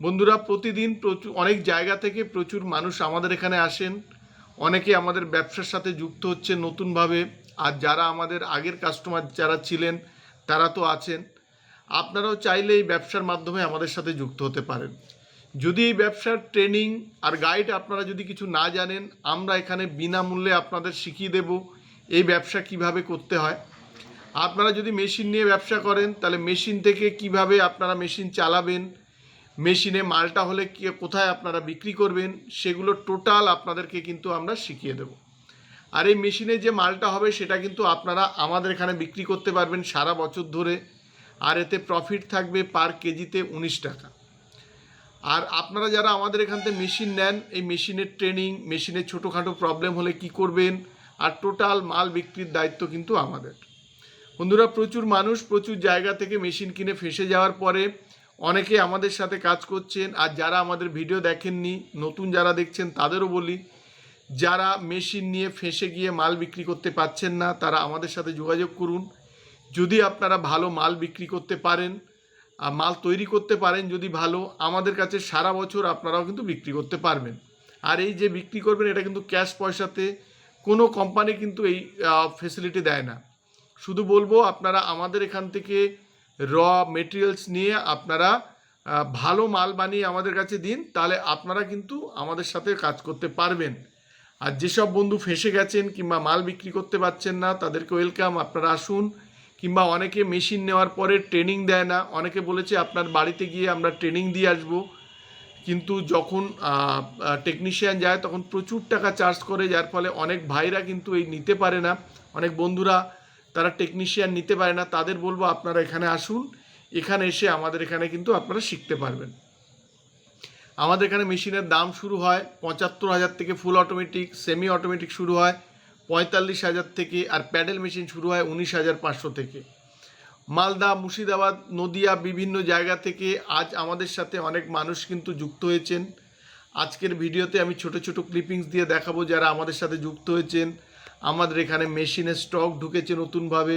বন্ধুরা, প্রতিদিন প্রচুর, অনেক জায়গা থেকে প্রচুর মানুষ আমাদের এখানে আসেন। অনেকে আমাদের ব্যবসার সাথে যুক্ত হচ্ছে নতুনভাবে। আর যারা আমাদের আগের কাস্টমার যারা ছিলেন, তারা তো আছেন। আপনারাও চাইলে এই ব্যবসার মাধ্যমে আমাদের সাথে যুক্ত হতে পারেন। যদি এই ব্যবসার ট্রেনিং আর গাইড আপনারা যদি কিছু না জানেন, আমরা এখানে বিনামূল্যে আপনাদের শিখিয়ে দেব এই ব্যবসা কীভাবে করতে হয়। আপনারা যদি মেশিন নিয়ে ব্যবসা করেন, তাহলে মেশিন থেকে কীভাবে আপনারা মেশিন চালাবেন মেশিনে মালটা হলে কি, কোথায় আপনারা বিক্রি করবেন, সেগুলো টোটাল আপনাদেরকে কিন্তু আমরা শিখিয়ে দেব। আর এই মেশিনে যে মালটা হবে, সেটা কিন্তু আপনারা আমাদের এখানে বিক্রি করতে পারবেন সারা বছর ধরে। আর এতে প্রফিট থাকবে পার কেজিতে উনিশ টাকা। আর আপনারা যারা আমাদের এখান থেকে মেশিন নেন, এই মেশিনের ট্রেনিং মেশিনের ছোটোখাটো প্রবলেম হলে কি করবেন, আর টোটাল মাল বিক্রির দায়িত্ব কিন্তু আমাদের। বন্ধুরা, প্রচুর মানুষ প্রচুর জায়গা থেকে মেশিন কিনে ফেসে যাওয়ার পরে অনেকে আমাদের সাথে কাজ করছেন, আর যারা আমাদের ভিডিও দেখেননি, নতুন যারা দেখছেন, তাদেরও বলি, যারা মেশিন নিয়ে ফেঁসে গিয়ে মাল বিক্রি করতে পারছেন না, তারা আমাদের সাথে যোগাযোগ করুন। যদি আপনারা ভালো মাল বিক্রি করতে পারেন, আর মাল তৈরি করতে পারেন যদি ভালো, আমাদের কাছে সারা বছর আপনারাও কিন্তু বিক্রি করতে পারবেন। আর এই যে বিক্রি করবেন, এটা কিন্তু ক্যাশ পয়সাতে কোনো কোম্পানি কিন্তু এই ফেসিলিটি দেয় না। শুধু বলব, আপনারা আমাদের এখান থেকে র মেটেরিয়ালস নিয়ে আপনারা ভালো মাল বানিয়ে আমাদের কাছে দিন, তাহলে আপনারা কিন্তু আমাদের সাথে কাজ করতে পারবেন। আর যেসব বন্ধু ফেসে গেছেন কিংবা মাল বিক্রি করতে পারছেন না, তাদেরকে ওয়েলকাম আপনারা আসুন। কিংবা অনেকে মেশিন নেওয়ার পরে ট্রেনিং দেয় না, অনেকে বলেছে আপনার বাড়িতে গিয়ে আমরা ট্রেনিং দিয়ে আসব। কিন্তু যখন টেকনিশিয়ান যায়, তখন প্রচুর টাকা চার্জ করে, যার ফলে অনেক ভাইরা কিন্তু এই নিতে পারে না। অনেক বন্ধুরা তারা টেকনিশিয়ান নিতে পারে না, তাদের বলব আপনারা এখানে আসুন, এখানে এসে আমাদের এখানে কিন্তু আপনারা শিখতে পারবেন। আমাদের এখানে মেশিনের দাম শুরু হয় পঁচাত্তর হাজার থেকে ফুল অটোমেটিক সেমি অটোমেটিক শুরু হয় পঁয়তাল্লিশ হাজার থেকে আর প্যাডেল মেশিন শুরু হয় উনিশ হাজার পাঁচশো থেকে। মালদা, মুর্শিদাবাদ, নদিয়া বিভিন্ন জায়গা থেকে আজ আমাদের সাথে অনেক মানুষ কিন্তু যুক্ত হয়েছেন। আজকের ভিডিওতে আমি ছোট ছোট ক্লিপিংস দিয়ে দেখাবো যারা আমাদের সাথে যুক্ত হয়েছেন। আমাদের এখানে মেশিনের স্টক ঢুকেছে নতুনভাবে,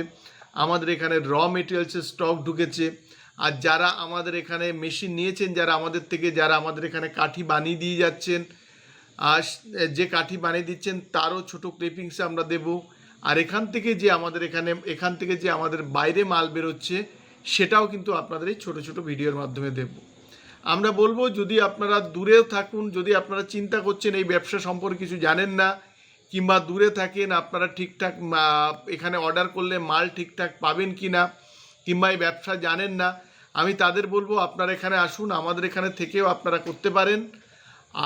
আমাদের এখানে র মেটেরিয়ালসের স্টক ঢুকেছে। আর যারা আমাদের এখানে মেশিন নিয়েছেন, যারা আমাদের থেকে, যারা আমাদের এখানে কাঠি বানিয়ে দিয়ে যাচ্ছেন, আর যে কাঠি বানিয়ে দিচ্ছেন, তারও ছোট ক্লিপিংস আমরা দেব। আর এখান থেকে যে আমাদের এখানে, এখান থেকে যে আমাদের বাইরে মাল বেরোচ্ছে, সেটাও কিন্তু আপনাদের এই ছোটো ছোটো ভিডিওর মাধ্যমে দেব। আমরা বলব, যদি আপনারা দূরেও থাকুন, যদি আপনারা চিন্তা করছেন এই ব্যবসা সম্পর্কে কিছু জানেন না কিংবা দূরে থাকেন, আপনারা ঠিকঠাক এখানে অর্ডার করলে মাল ঠিকঠাক পাবেন কি না কিংবা এই ব্যবসা জানেন না, আমি তাদের বলব আপনারা এখানে আসুন, আমাদের এখানে থেকেও আপনারা করতে পারেন।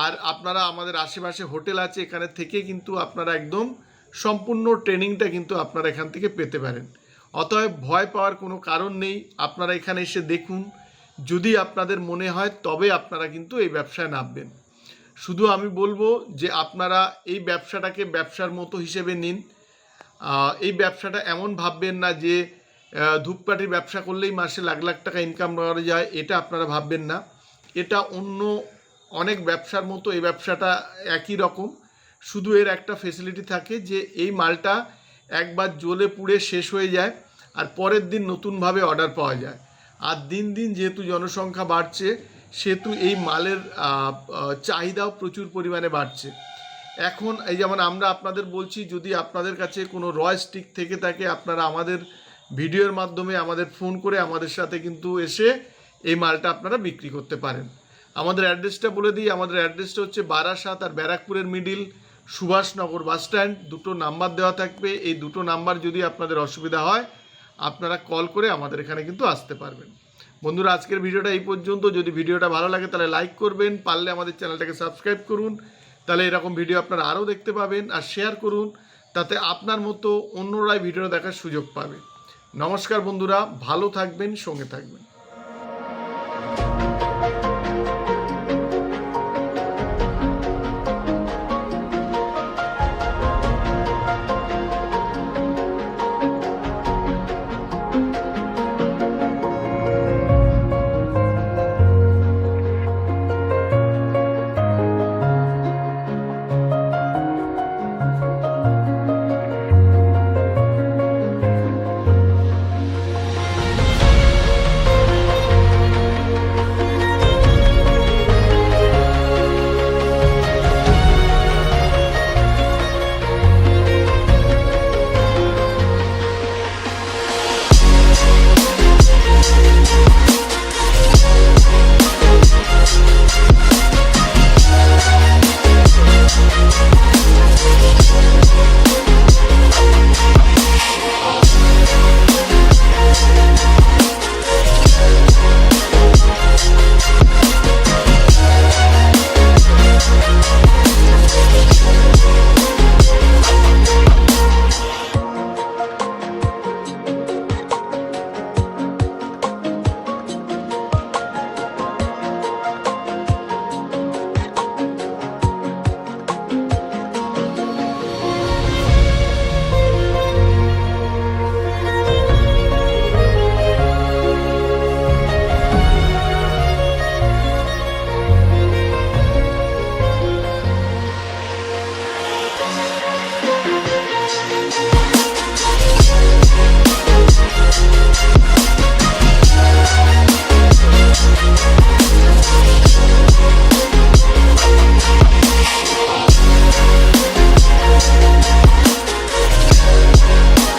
আর আপনারা আমাদের আশেপাশে হোটেল আছে, এখানে থেকে কিন্তু আপনারা একদম সম্পূর্ণ ট্রেনিংটা কিন্তু আপনারা এখান থেকে পেতে পারেন। অতএব ভয় পাওয়ার কোনো কারণ নেই, আপনারা এখানে এসে দেখুন, যদি আপনাদের মনে হয় তবে আপনারা কিন্তু এই ব্যবসায় নামবেন। শুধু আমি বলব যে আপনারা এই ব্যবসাটাকে ব্যবসার মতো হিসেবে নিন। এই ব্যবসাটা এমন ভাববেন না যে ধূপকাঠির ব্যবসা করলেই মাসে লাখ লাখ টাকা ইনকাম করা যায়, এটা আপনারা ভাববেন না। এটা অন্য অনেক ব্যবসার মতো এই ব্যবসাটা একই রকম। শুধু এর একটা ফেসিলিটি থাকে যে, এই মালটা একবার জ্বলে পুড়ে শেষ হয়ে যায় আর পরের দিন নতুনভাবে অর্ডার পাওয়া যায়। আর দিন দিন যেহেতু জনসংখ্যা বাড়ছে সেহেতু এই মালের চাহিদাও প্রচুর পরিমাণে বাড়ছে। এখন এই যেমন আমরা আপনাদের বলছি, যদি আপনাদের কাছে কোনো রয় স্টিক থেকে থাকে, আপনারা আমাদের ভিডিওর মাধ্যমে আমাদের ফোন করে আমাদের সাথে কিন্তু এসে এই মালটা আপনারা বিক্রি করতে পারেন। আমাদের অ্যাড্রেসটা বলে দিই, আমাদের অ্যাড্রেসটা হচ্ছে বারাসাত আর ব্যারাকপুরের মিডিল সুভাষনগর বাস স্ট্যান্ড দুটো নাম্বার দেওয়া থাকবে। এই দুটো নাম্বার যদি আপনাদের অসুবিধা হয়, আপনারা কল করে আমাদের এখানে কিন্তু আসতে পারবেন। বন্ধুরা, আজকের ভিডিওটা এই পর্যন্ত। যদি ভিডিওটা ভালো লাগে, তাহলে লাইক করবেন। পারলে আমাদের চ্যানেলটাকে সাবস্ক্রাইব করুন। তাহলে এরকম ভিডিও আপনারা আরও দেখতে পাবেন আর শেয়ার করুন। তাতে আপনার মতো অন্যরাই ভিডিও দেখার সুযোগ পাবে। নমস্কার বন্ধুরা, ভালো থাকবেন, সঙ্গে থাকবেন।